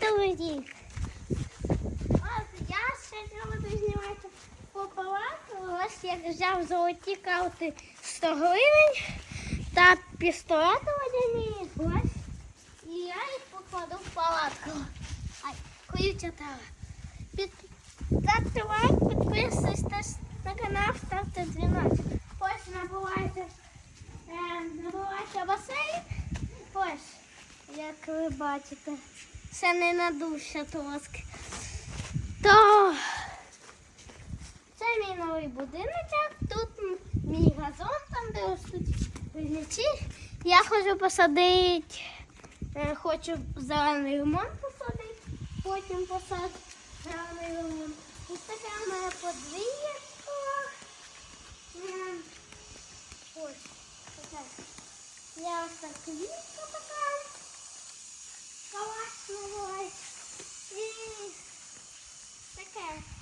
друзі! Ось я ще буду знімати по палатку. Ось я взяв золоті карти 100 гривень та пістолет водяний. Ось. І я їх покладу в палатку. Ай, колюча тава. Під... Ставте лайк, підписуйтесь на канал, ставте дзвіночок. Ось набувайте, е, набувайте басейн. Ось, як ви бачите, це не надувся трошки. То це мій новий будиночок. Тут мій газон, там де ростуть вільничі. Я хочу посадити, е, хочу зелений лимон посадити, потім посадити зелений лимон. Ось таке в мене подвір'ячко. Ось таке. Я ось так квітка таке.